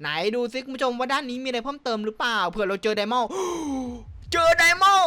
ไหนดูซิคุณผู้ชมว่าด้านนี้มีอะไรเพิ่มเติมหรือเปล่าเผื่อเราเจอไดมอนเจอไดมอน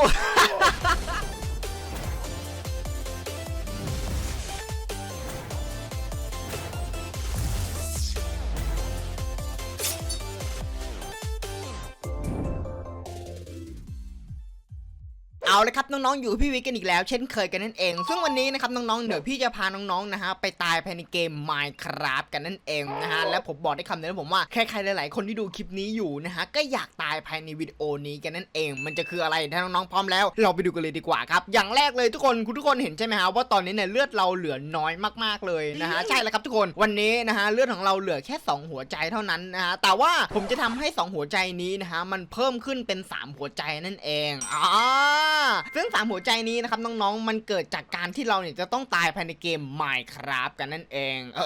เอาเลยครับน้องๆอยู่กับพี่วิกกันอีกแล้ว เช่นเคยกันนั่นเอง ซึ่งวันนี้นะครับน้องๆเดี๋ยวพี่จะพาน้องๆนะฮะไปตายภายในเกม Minecraft กันนั่นเองนะฮะและผมบอกได้คำเดียวนะผมว่าใครๆหลายๆคนที่ดูคลิปนี้อยู่นะฮะก็อยากตายภายในวิดีโอนี้กันนั่นเอง มันจะคืออะไรถ้าน้องๆพร้อมแล้ว เราไปดูกันเลยดีกว่าครับอย่างแรกเลยทุกคนคุณทุกคนเห็นใช่ไหมฮะว่าตอนนี้เนี่ยเลือดเราเหลือน้อยมากๆเลยนะฮะใช่แล้วครับทุกคนวันนี้นะฮะเลือดของเราเหลือแค่ 2 หัวใจเท่านั้นนะฮะแต่ว่าผมจะทำให้ 2 หัวใจนี้นะฮะมันเพิ่มขึ้นเป็น 3 หัวใจนั่นเองอ่าซึ่ง3หัวใจนี้นะครับน้องๆ มันเกิดจากการที่เราเนี่ยจะต้องตายภายในเกม Minecraft กันนั่นเอง เอ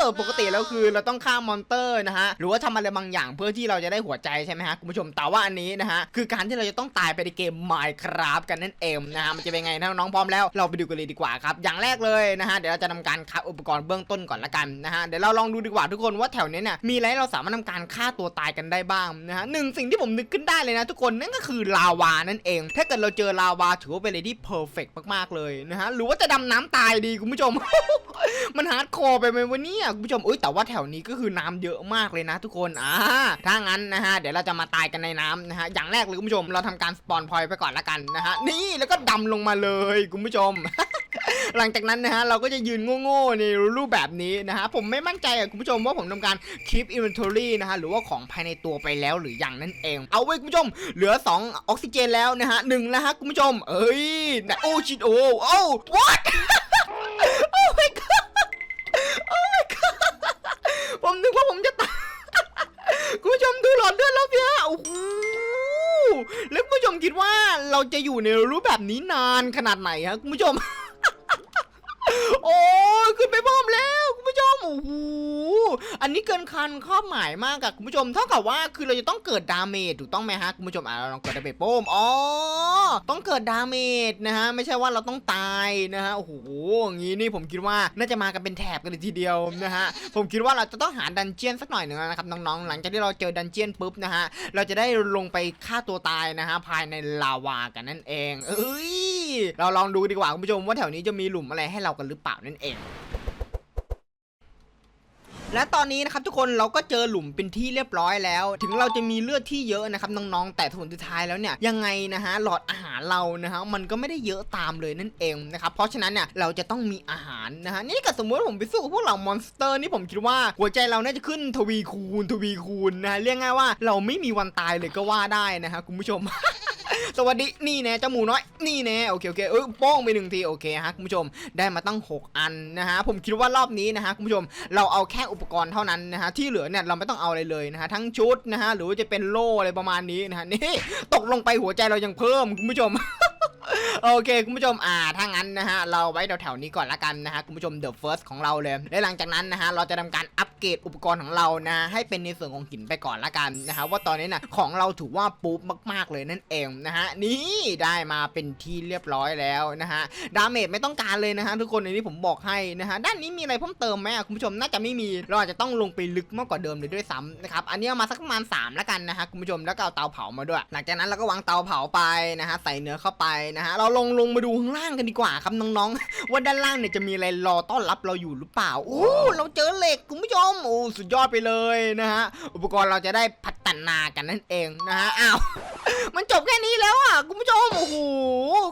อ ปกติแล้วคือเราต้องฆ่ามอนเตอร์นะฮะ หรือว่าทำอะไรบางอย่างเพื่อที่เราจะได้หัวใจใช่ไหมฮะคุณผู้ชม แต่ว่าอันนี้นะฮะ คือการที่เราจะต้องตายไปในเกม Minecraft กันนั่นเองนะฮะ มันจะเป็นไงถ้าน้องๆพร้อมแล้ว เราไปดูกันเลยดีกว่าครับ อย่างแรกเลยนะฮะ เดี๋ยวเราจะทำการคัดอุปกรณ์เบื้องต้นก่อนละกันนะฮะ เดี๋ยวเราลองดูดีกว่าทุกคนว่าแถวนี้เนี่ยมีอะไรให้เราสามารถทำการฆ่าตัวตายกันได้บ้างนะฮะหนึ่งสิ่งที่ผมนึกขึ้นได้เลยนะทุกคนนั่นก็คือลาวานั่นเอง ถ้าเกิดเราเจอลาวาถือว่าเป็นอะไรที่เพอร์เฟกมากๆเลยนะฮะหรือว่าจะดำน้ำตายดีคุณผู้ชม มันฮาร์ดคอร์ไปไหมวันนี่ยคุณผู้ชมเอ้ยแต่ว่าแถวนี้ก็คือน้ำเยอะมากเลยนะทุกคนอ่าถ้างั้นนะฮะเดี๋ยวเราจะมาตายกันในน้ำนะฮะอย่างแรกเลยคุณผู้ชมเราทำการสปอนพอยไปก่อนละกันนะฮะนี่แล้วก็ดำลงมาเลยคุณผู้ชม หลังจากนั้นนะฮะเราก็จะยืนโง่ๆในรูปแบบนี้นะฮะผมไม่มั่นใจอะคุณผู้ชมว่าผมทำการ keep inventory นะฮะหรือว่าของภายในตัวไปแล้วหรือยังนั่นเอง เอาไว้คุณผู้ชม เหลือ 2 ออกซิเจนแล้วนะฮะหนึ่งแล้วฮะคุณผู้ชม เอ้ยโอ้ชิดโอ้โอ้ what โอ้ my god โอ้ my god ผมนึกว่าผมจะตายคุณผู้ชมดูหลอดเลือดแล้วเพียโอ้โหแล้วคุณผู้ชมคิดว่าเราจะอยู่ในรูปแบบนี้นานขนาดไหนฮะคุณผู้ชม โอ้ยขึ้นไปพร้อมแล้วคุณผู้ชมโอ้โห อันนี้เกินคันข้อหมายมากอะคุณผู้ชม เท่ากับว่าคือเราจะต้องเกิดดาเมจถูกต้องไหมฮะคุณผู้ชมอะเราลองเกิดดาเมจโป้มอ๋อต้องเกิดดาเมจนะฮะไม่ใช่ว่าเราต้องตายนะฮะโอ้โหอย่างงี้นี่ผมคิดว่าน่าจะมากันเป็นแถบกันเลยทีเดียวนะฮะผมคิดว่าเราจะต้องหาดันเจียนสักหน่อยหนึ่งนะครับน้องๆหลังจากที่เราเจอดันเจียนปุ๊บนะฮะเราจะได้ลงไปฆ่าตัวตายนะฮะภายในลาวากันนั่นเอง เอ้ยเราลองดูดีกว่าคุณผู้ชมว่าแถวนี้จะมีหลุมอะไรให้เรากันหรือเปล่านั่นเอง และตอนนี้นะครับทุกคนเราก็เจอหลุมเป็นที่เรียบร้อยแล้ว ถึงเราจะมีเลือดที่เยอะนะครับน้องๆ แต่ผลสุดท้ายแล้วเนี่ยยังไงนะฮะหลอดอาหารเรานะฮะมันก็ไม่ได้เยอะตามเลยนั่นเองนะครับเพราะฉะนั้นเนี่ยเราจะต้องมีอาหารนะฮะนี่ก็สมมติว่าผมไปสู้กับพวกเหล่ามอนสเตอร์นี่ผมคิดว่าหัวใจเราน่าจะขึ้นทวีคูณทวีคูณนะฮะเรียกง่ายว่าเราไม่มีวันตายเลยก็ว่าได้นะฮะคุณผู้ชม สวัสดีนี่แน่เจ้าหมูน้อยนี่แน่โอเคโอเคเออโป้งไปหนึ่งทีโอเคฮะคุณผู้ชมได้มาตั้ง 6 อันนะฮะผมคิดว่ารอบนี้นะฮะคุณผู้ชมเราเอาแค่อุปกรณ์เท่านั้นนะฮะที่เหลือเนี่ยเราไม่ต้องเอาอะไรเลยนะฮะทั้งชุดนะฮะหรือจะเป็นโล่อะไรประมาณนี้นะฮะนี่ตกลงไปหัวใจเรายังเพิ่มคุณผู้ชม โอเคคุณผู้ชมอ่าถ้างั้นนะฮะเราไว้แถวๆนี้ก่อนละกันนะฮะคุณผู้ชม The First ของเราเลยและหลังจากนั้นนะฮะเราจะทำการอัปเกรดอุปกรณ์ของเรานะให้เป็นในส่วนของหินไปก่อนละกันนะฮะว่าตอนนี้นะของเราถือว่าปุ๊บมากๆเลยนั่นเองนะฮะนี่ได้มาเป็นที่เรียบร้อยแล้วนะฮะดาเมจไม่ต้องการเลยนะฮะทุกคนในนี้ผมบอกให้นะฮะด้านนี้มีอะไรเพิ่มเติมไหมคุณผู้ชมน่าจะไม่มีเราอาจจะต้องลงไปลึกมากกว่าเดิมเลยด้วยซ้ำนะครับอันนี้มาสักประมาณ3ละกันนะฮะคุณผู้ชมแล้วก็เอาเตาเผามาด้วย หลังจากนั้นเราก็วางเตาเผาไปนะฮะใส่เนื้อเข้าไปนะฮะ เราลงลงมาดูข้างล่างกันดีกว่าครับน้องๆ ว่าด้านล่างเนี่ยจะมีอะไรรอต้อนรับเราอยู่หรือเปล่า โอ้เราเจอเหล็กคุณผู้ชม โอ้สุดยอดไปเลยนะฮะ อุปกรณ์เราจะได้พัฒนากันนั่นเองนะฮะ อ้าว มันจบแค่นี้แล้วอะคุณผู้ชมโอ้โห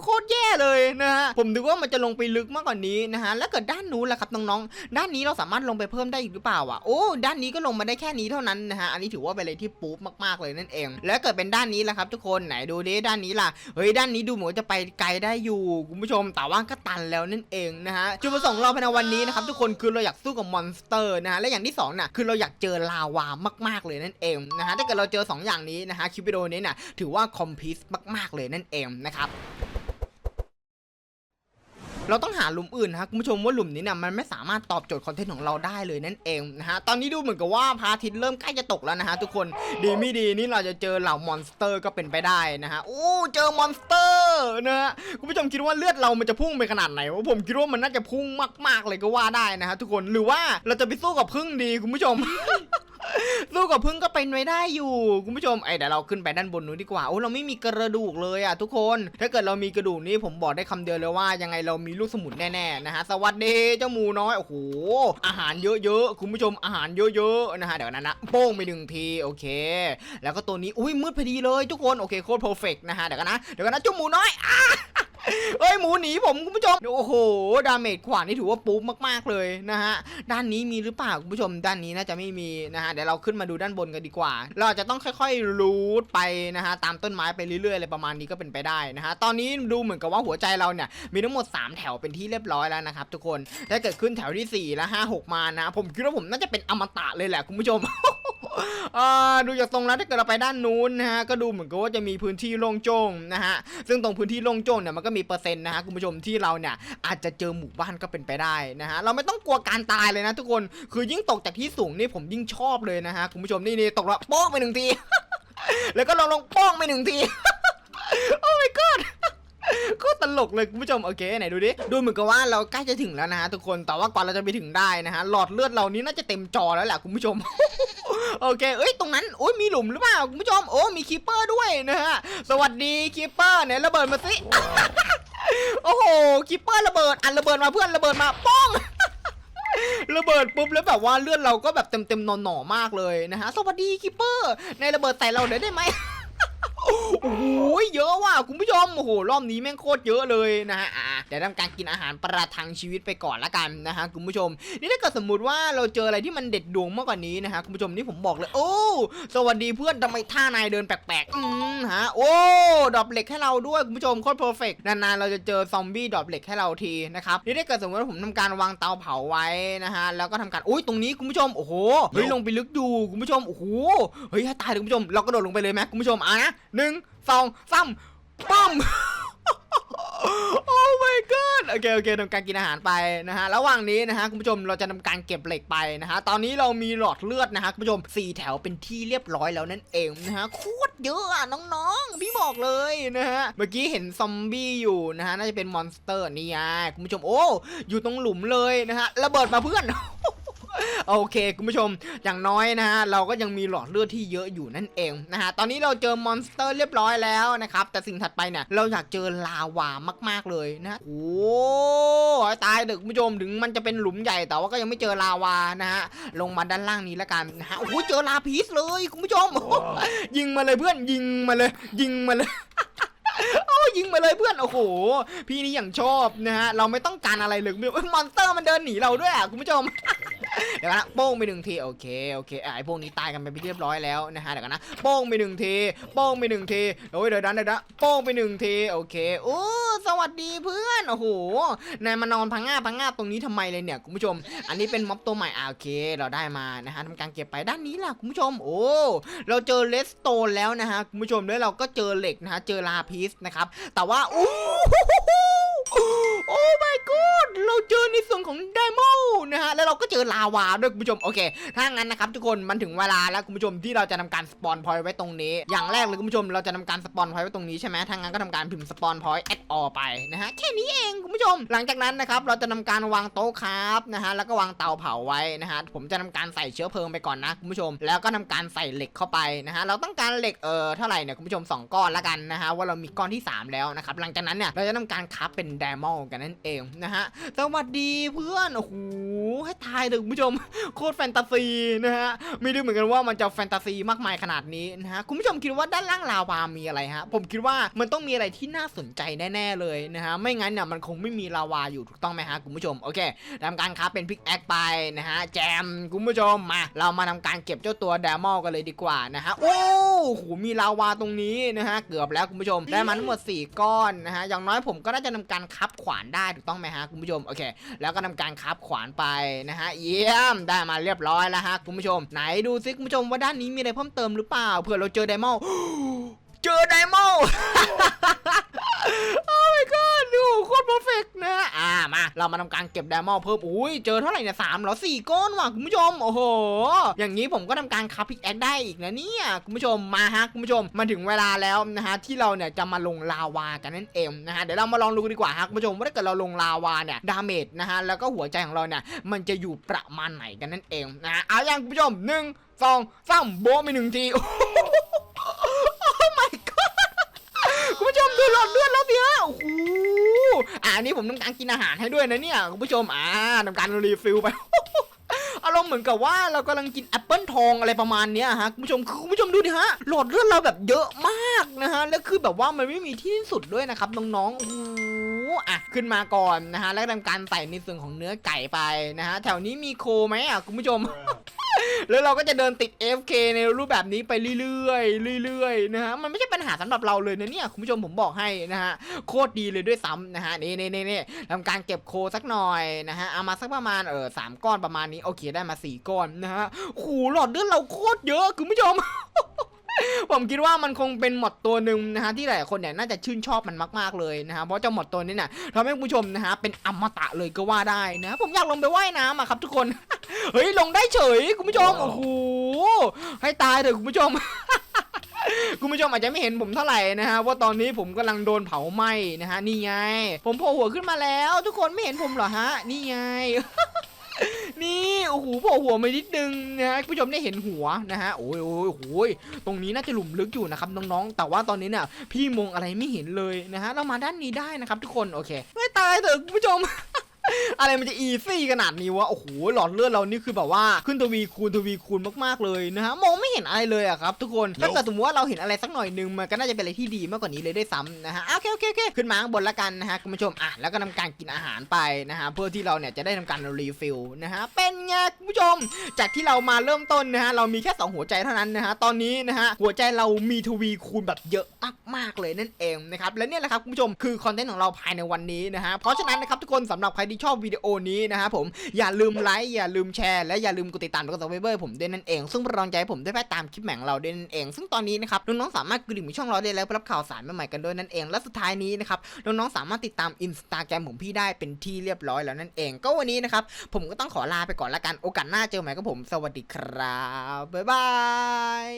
โคตรแย่เลยนะฮะผมนึกว่ามันจะลงไปลึกมากกว่านี้นะฮะแล้วเกิดด้านนู้นล่ะครับน้องๆด้านนี้เราสามารถลงไปเพิ่มได้อีกหรือเปล่าอะโอ้ด้านนี้ก็ลงมาได้แค่นี้เท่านั้นนะฮะอันนี้ถือว่าเป็นอะไรที่ปุ๊บมากๆเลยนั่นเอง แล้วเกิดเป็นด้านนี้ล่ะครับ ทุกคนไหนดูดิด้านนี้ล่ะเฮ้ยด้านนี้ดูเหมือนจะไปไกลได้อยู่คุณผู้ชมแต่ว่าก็ตันแล้วนั่นเองนะฮะจุดประสงค์เราภายในวันนี้นะครับทุกคนคือเราอยากสู้กับมอนสเตอร์นะฮะและอย่างที่สองน่ะคือเราอยากเจอลาวามาก ๆเลยนั่นเองนะฮะถ้าเกิดเราเจอสอย่างนี้นะฮะคลิปวิดีโอนี้น่ะถือว่าคอมพิวมาก ๆ เลยนั่นเองนะครับเราต้องหาหลุมอื่นนะฮะคุณผู้ชมว่าหลุมนี้นี่ยมันไม่สามารถตอบโจทย์คอนเทนต์ของเราได้เลยนั่นเองนะฮะตอนนี้ดูเหมือนกับว่าพระอาทิตย์เริ่มใกล้จะตกแล้วนะฮะทุกคนดีไม่ดีนี่เราจะเจอเหล่ามอนสเตอร์ก็เป็นไปได้นะฮะโอ้เจอมอนสเตอร์นะฮะคุณผู้ชมคิดว่าเลือดเรามันจะพุ่งไปขนาดไหนวะผมคิดว่ามันน่าจะพุ่งมากๆเลยก็ว่าได้นะฮะทุกคนหรือว่าเราจะไปสู้กับพึ่งดีคุณผู้ชม สู้กับพึ่งก็เป็นไว้ได้อยู่คุณผู้ชมไอเดี๋ยวเราขึ้นไปด้านบนนู้นดีกว่าโอ้เราไม่มีกระดูกเลยอะทุกคน ถ้าเกิดเรามีกระดูกนี้ผมบอกได้คำเดียวเลยว่ายังไงเรามีลูกสมุนแน่ๆนะฮะสวัสดีเจ้าหมูน้อยโอ้โหอาหารเยอะๆคุณผู้ชมอาหารเยอะๆนะฮะเดี๋ยวนั้นนะโป้งไปหนึ่งทีโอเค แล้วก็ตัวนี้อุ้ยมืดพอดีเลยทุกคนโอเคโคตรเพอร์เฟกนะฮะเดี๋ยวกันนะเดี๋ยวกันนะเจ้าหมูน้อยอะ เอ้ยหมูหนีผมคุณผู้ชมโอ้โหดาเมจขวานนี่ถือว่าปุ๊บมากๆเลยนะฮะด้านนี้มีหรือเปล่าคุณผู้ชม ด้านนี้น่าจะไม่มีนะฮะเดี๋ยวเราขึ้นมาดูด้านบนกันดีกว่า เราจะต้องค่อยๆรูทไปนะฮะตามต้นไม้ไปเรื่อยๆอะไรประมาณนี้ก็เป็นไปได้นะฮะตอนนี้ดูเหมือนกับว่าหัวใจเราเนี่ยมีทั้งหมด 3 แถวเป็นที่เรียบร้อยแล้วนะครับทุกคนถ้าเกิดขึ้นแถวที่4และ5 6 มานะ ผมคิดว่าผมน่าจะเป็นอมตะเลยแหละคุณผู้ชม ดูจากตรงแล้วถ้าเกิดเราไปด้านนู้นนะฮะก็ดูเหมือนกับว่าจะมีพื้นที่โล่งโจ้งนะฮะซึ่งตรงพื้นที่โล่งโจ้งเนี่ยมันก็มีเปอร์เซ็นต์นะฮะคุณผู้ชมที่เราเนี่ยอาจจะเจอหมู่บ้านก็เป็นไปได้นะฮะเราไม่ต้องกลัวการตายเลยนะทุกคนคือยิ่งตกจากที่สูงนี่ผมยิ่งชอบเลยนะฮะคุณผู้ชมนี่นี่ตกแล้วโป๊กไปหนึ่งที แล้วก็ลงลงโป้องไปหนึ่งทีโอ้ my god ก็ตลกเลยคุณผู้ชมโอเคไหนดูดิดูเหมือนกับว่าเราใกล้จะถึงแล้วนะฮะทุกคนแต่ว่าก่อนเราจะไปถึงได้นะฮะหลอดเลือดเรานี้น่าจะเต็มจอแล้วแหละคุณผู้ชม โอเค เอ้ยตรงนั้นโอ้ยมีหลุมหรือเปล่าคุณผู้ชมโอ้มีคีปเปอร์ด้วยนะฮะสวัสดีคีปเปอร์เนี่ยระเบิดมาสิโอ้โหคีปเปอร์ระเบิดอันระเบิดมาเพื่อนระเบิดมาป้องระเบิดปุ๊บแล้วแบบว่าเลือดเราก็แบบเต็มเต็มๆหน่อมากเลยนะฮะสวัสดีคีปเปอร์ในระเบิดใส่เราเดี๋ยวได้ไหม โอ้โหเยอะว่ะคุณผู้ชมโอ้โหรอบนี้แม่งโคตรเยอะเลยนะฮะอะเดี๋ยวทำการกินอาหารประทังชีวิตไปก่อนละกันนะฮะคุณผู้ชม นี่ถ้าเกิดสมมุติว่าเราเจออะไรที่มันเด็ดดวงมากกว่านี้นะฮะคุณผู้ชมนี่ผมบอกเลย โอ้สวัสดีเพื่อนทำไมท่านายเดินแปลกๆอืมฮะโอ้ดอปเหล็กให้เราด้วยคุณผู้ชมโคตรเพอร์เฟกนานๆเราจะเจอซอมบี้ดอปเหล็กให้เราทีนะครับนี่ถ้าเกิดสมมติว่าผมทำการวางเตาเผาไว้นะฮะแล้วก็ทำการอุ้ยตรงนี้คุณผู้ชมโอ้โหเฮ้ยลงไปลึกดูคุณผู้ชมโอ้โหเฮ้ยตายเลยคุณผู้ชม เรากระโดดลงไปเลยไหมคุณผู้ชมอะนะหนึ่งสองสามปั๊ม my god โอเคโอเคทำการกินอาหารไปนะฮะระหว่างนี้นะฮะคุณผู้ชมเราจะทำการเก็บเหล็กไปนะฮะตอนนี้เรามีหลอดเลือดนะฮะคุณผู้ชมสี่แถวเป็นที่เรียบร้อยแล้วนั่นเองนะฮะโคตรเยอะอะน้องๆพี่บอกเลยนะฮะเมื่อกี้เห็นซอมบี้อยู่นะฮะน่าจะเป็นมอนสเตอร์นี่ไงคุณผู้ชมโอ้อยู่ตรงหลุมเลยนะฮะระเบิดมาเพื่อน โอเคคุณผู้ชมอย่างน้อยนะฮะเราก็ยังมีหลอดเลือดที่เยอะอยู่นั่นเองนะฮะตอนนี้เราเจอมอนสเตอร์เรียบร้อยแล้วนะครับแต่สิ่งถัดไปเนี่ยเราอยากเจอลาวามาก ๆเลยนะโอ้ตายเด็กคุณผู้ชมถึงมันจะเป็นหลุมใหญ่แต่ว่าก็ยังไม่เจอลาวานะฮะลงมาด้านล่างนี้แล้วกันนะฮะโอ้เจอลาพีสเลยคุณผู้ชม ยิงมาเลยเพื่อนยิงมาเลย ยิงมาเลยโอ้ยิงมาเลยเพื่อน โอ้โห พี่นี่อย่างชอบนะฮะ เราไม่ต้องการอะไรเลยมอนสเตอร์มันเดินหนีเราด้วยอะคุณผู้ชม เดี๋ยวนะโป้งไปหนึ่งทีโอเคโอเคอะไอพวกนี้ตายกันไปเรียบร้อยแล้วนะฮะเดี๋ยวกันนะโป้งไปหนึ่งทีโป้งไปหนึ่งทีโอ้ยเดี๋ยวดันเดี๋ยวนะโป้งไปหนึ่งทีโอเคโอ้สวัสดีเพื่อนโอ้โหนายมานอนพังงาพังงาตรงนี้ทำไมเลยเนี่ยคุณผู้ชม อันนี้เป็นม็อบตัวใหม่อะโอเค เราได้มานะฮะทำการเก็บไปด้านนี้ล่ะคุณผู้ชม โอ้เราเจอเลสโตนแล้วนะฮะคุณผู้ชมแล้วเราก็เจอเหล็กนะฮะเจอลาพิสนะครับแต่ว่าโอ้ โอ้ my god เราเจอในส่วนของไดมอนนะฮะ แล้วเราก็เจอลาวาด้วยคุณผู้ชม โอเค ถ้างั้นนะครับทุกคน มันถึงเวลาแล้วคุณผู้ชมที่เราจะทำการสปอนพอยต์ไว้ตรงนี้ อย่างแรกเลยคุณผู้ชม เราจะทำการสปอนพอยต์ไว้ตรงนี้ใช่ไหมถ้างั้นก็ทำการพิมพ์สปอนพอยต์แอดออไปนะฮะ แค่นี้เองคุณผู้ชม หลังจากนั้นนะครับ เราจะทำการวางโต๊ะครับนะฮะ แล้วก็วางเตาเผาไว้นะฮะ ผมจะทำการใส่เชื้อเพลิงไปก่อนนะคุณผู้ชม แล้วก็ทำการใส่เหล็กเข้าไปนะฮะ เราต้องการเหล็กเออเท่าไหร่เนี่ยคุณผู้ชมสองก้อนละกันนะฮะว่าเรามีก้อนที่สามแล้วนะครับหลังจากนั้นเนี่ยเราจะทำการคับเป็นไดมอนกันนั่นเองนะฮะสวัสดีเพื่อนโอ้โหให้ทายเลยคุณผู้ชมโคตรแฟนตาซีนะฮะไม่รู้เหมือนกันว่ามันจะแฟนตาซีมากมายขนาดนี้นะฮะคุณผู้ชมคิดว่าด้านล่างลาวามีอะไรฮะผมคิดว่ามันต้องมีอะไรที่น่าสนใจแน่ๆเลยนะฮะไม่งั้นเนี่ยมันคงไม่มีลาวาอยู่ถูกต้องไหมฮะคุณผู้ชมโอเคทำการครับเป็นพิกแอคไปนะฮะแจมคุณผู้ชมมา เรามาทำการเก็บเจ้าตัวแดมอลกันเลยดีกว่านะฮะโอ้โหมีลาวาตรงนี้นะฮะเกือบแล้วคุณผู้ชมได้มาทั้งหมด 4 ก้อนนะฮะอย่างน้อยผมก็น่าจะทำการคับขวานได้ถูกต้องไหมฮะคุณผู้ชมโอเค แล้วก็ทำการคับขวานไปนะฮะเยี่ยมได้มาเรียบร้อยแล้วฮะคุณผู้ชม ไหนดูซิคุณผู้ชมว่าด้านนี้มีอะไรเพิ่มเติมหรือเปล่าเผื่อเราเจอไดมอนเจอไดมอนโอ้ my god ดูโคตรเกนะอ่ามาเรามาทำการเก็บไดมอนด์เพิ่มอุ้ยเจอเท่าไหร่เนี่ยสามหรอสี่ก้อนว่ะคุณผู้ชมโอ้โห อย่างนี้ผมก็ทำการคับพิกแอคได้อีกนะเนี่ยคุณผู้ชมมาฮะคุณผู้ชมมาถึงเวลาแล้วนะฮะที่เราเนี่ยจะมาลงลาวากันนั่นเองนะฮะเดี๋ยวเรามาลองดูดีกว่าฮะคุณผู้ชมว่าถ้าเกิดเราลงลาวาเนี่ยดาเมจนะฮะแล้วก็หัวใจของเราเนี่ยมันจะอยู่ประมาณไหนกันนั่นเองนะะเอาอย่างคุณผู้ชมหนึ่งสองสามโบไปหนึ่งทีโอ้ my god คุณผู้ชมดูหลอดเลือดแล้วสิฮะโอ้โห อ่านี้ผมต้องการกินอาหารให้ด้วยนะเนี่ยคุณผู้ชมอ่าทำการรีฟิลไปอารมณ์เหมือนกับว่าเรากำลังกินแอปเปิลทองอะไรประมาณเนี้ยฮะคุณผู้ชมคือคุณผู้ชมดูดิฮะหลอดเลือดเราแบบเยอะมากนะฮะแล้วคือแบบว่ามันไม่มีที่สุดด้วยนะครับน้องๆโอ้โหอะขึ้นมาก่อนนะฮะแล้วทำการใส่ในส่วนของเนื้อไก่ไปนะฮะแถวนี้มีโคไหมอะคุณผู้ชม แล้วเราก็จะเดินติด FK ในรูปแบบนี้ไปเรื่อยๆเรื่อยๆนะฮะมันไม่ใช่ปัญหาสำหรับเราเลยนะเนี่ยคุณผู้ชมผมบอกให้นะฮะโคตรดีเลยด้วยซ้ำนะฮะนี่นี่นี่นี่ทำการเก็บโคสักหน่อยนะฮะเอามาสักประมาณเออสามก้อนประมาณนี้โอเคได้มาสี่ก้อนนะฮะขูหลอดเลือดเราโคตรเยอะคุณผู้ชม ผมคิดว่ามันคงเป็นหมอดตัวหนึ่งนะฮะที่หลายคนเนี่ยน่าจะชื่นชอบมันมากๆเลยนะฮะเพราะเจ้าหมอดตัวนี้เนี่ยทำให้คุณผู้ชมนะฮะเป็นอมตะเลยก็ว่าได้นะผมอยากลงไปว่ายน้ำอะครับทุกคน เฮ้ยลงได้เฉยคุณผู้ชมโอ้โหให้ตายเถอะคุณผู้ชมคุณผู้ชมอาจจะไม่เห็นผมเท่าไหร่นะฮะว่าตอนนี้ผมกำลังโดนเผาไหม้นะฮะนี่ไง ผมโผล่หัวขึ้นมาแล้ว ทุกคนไม่เห็นผมเหรอฮะ นี่ไง นี่โอ้โหโผล่หัวมานิดนึงนะฮะคุณผู้ชมได้เห็นหัวนะฮะโอ้ยโอ้ยโอ้ยตรงนี้น่าจะหลุมลึกอยู่นะครับน้องๆ แต่ว่าตอนนี้เนี่ยพี่มองอะไรไม่เห็นเลยนะฮะเรามาด้านนี้ได้นะครับทุกคนโอเค ไม่ตายเถอะคุณผู้ชม อะไรมันจะอีซี่ขนาดนี้วะ โอ้โห หลอดเลือดเรานี่คือแบบว่าขึ้นทวีคูณทวีคูณมากๆเลยนะฮะ มองไม่เห็นอะไรเลยอะครับทุกคน ถ้าเกิดสมมติว่าเราเห็นอะไรสักหน่อยนึงมันก็น่าจะเป็นอะไรที่ดีมากกว่านี้เลยด้วยซ้ำนะฮะอะโอเคโอเคโอเคขึ้นมาข้างบนละกันนะฮะคุณผู้ชม อะ แล้วก็ทำการกินอาหารไปนะฮะ เพื่อที่เราเนี่ยจะได้ทำการรีฟิลนะฮะ เป็นไงคุณผู้ชม จากที่เรามาเริ่มต้นนะฮะ เรามีแค่สองหัวใจเท่านั้นนะฮะ ตอนนี้นะฮะ หัวใจเรามีทวีคูณแบบเยอะมากๆเลยนั่นเองนะครับ และเนี่ยแหละครับคุณผู้ชมคือคอนเทนต์ของเราภายในวันนี้นะฮะเพราะฉะนั้นนะครับทุกคนสำหรับใครที่ชอบวิดีโอนี้นะครับผมอย่าลืมไลค์อย่าลืมแชร์และอย่าลืมกดติดตามกดซับสไครต์ผมด้วยนั่นเอง ซึ่งเป็นกำลังใจให้ผมได้ไปตามคลิปแหม่งเราด้วยนั่นเอง ซึ่งตอนนี้นะครับน้องๆสามารถกดดิ่งช่องเราได้แล้วรับข่าวสารใหม่ๆกันด้วยนั่นเอง และสุดท้ายนี้นะครับน้องๆสามารถติดตามอินสตาแกรมของพี่ได้เป็นที่เรียบร้อยแล้วนั่นเอง ก็วันนี้นะครับผมก็ต้องขอลาไปก่อนละกันโอกาสหน้าเจอใหม่กับผม สวัสดีครับบ๊ายบาย